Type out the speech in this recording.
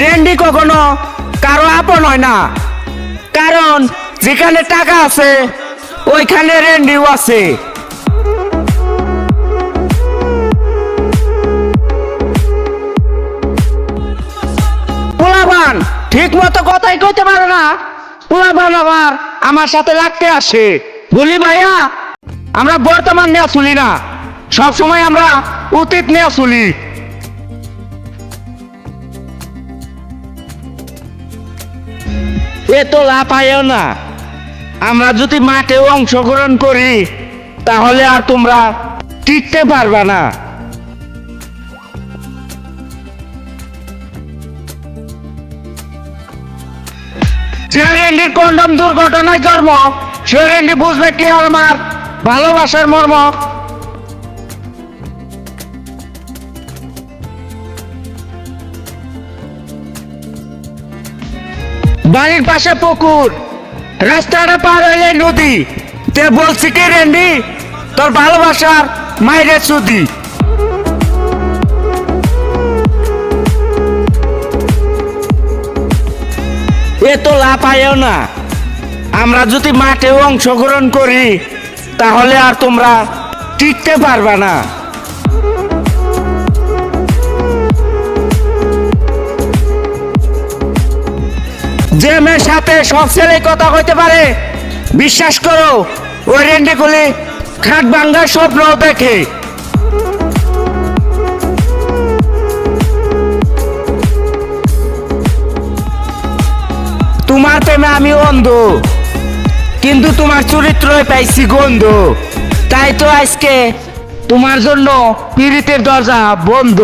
Randy কখনো? কারও আপন হয় না। কারণ যেখানে টাকা আছে, ওইখানে রেন্ডিও আছে। পোলাবান ঠিক মতো কথাই কইতে পারে না। পোলাবান আবার আমার সাথে লাগতে আসে। বলি ভাইয়া, আমরা বর্তমান নিয়ে শুনি না। সব সময় আমরা অতীত নিয়ে শুনি এ তো লাফাইও না। আমরা যদি মাঠে অংশগ্রহণ করি, তাহলে আর তোমরা টিকতে পারবে না। কন্ডম দুর্ঘটনায় জন্ম সিরেন্ডি বুঝবে কি আমার ভালোবাসার মর্ম। বাড়ির পাশে পুকুর। রাস্তাটা পার হইলে নদী। তে বলছি কি রেন্ডি? তোর ভালোবাসার মাইরে সুদি। এ তো লাফাইও না। আমরা যদি মাঠে অংশগ্রহণ করি, তাহলে আর তোমরা টিকতে পারবা না। মেয়ের সাথে সব ছেলে কথা কইতে পারে। বিশ্বাস করো, ওই রেন্ডে করলে খাট ভাঙ্গার স্বপ্ন দেখে। তোমার প্রেমে আমি অন্ধ, কিন্তু তোমার চরিত্রই পাইছি গন্ধ। তাই তো আজকে তোমার জন্য পীড়িতের দরজা বন্ধ।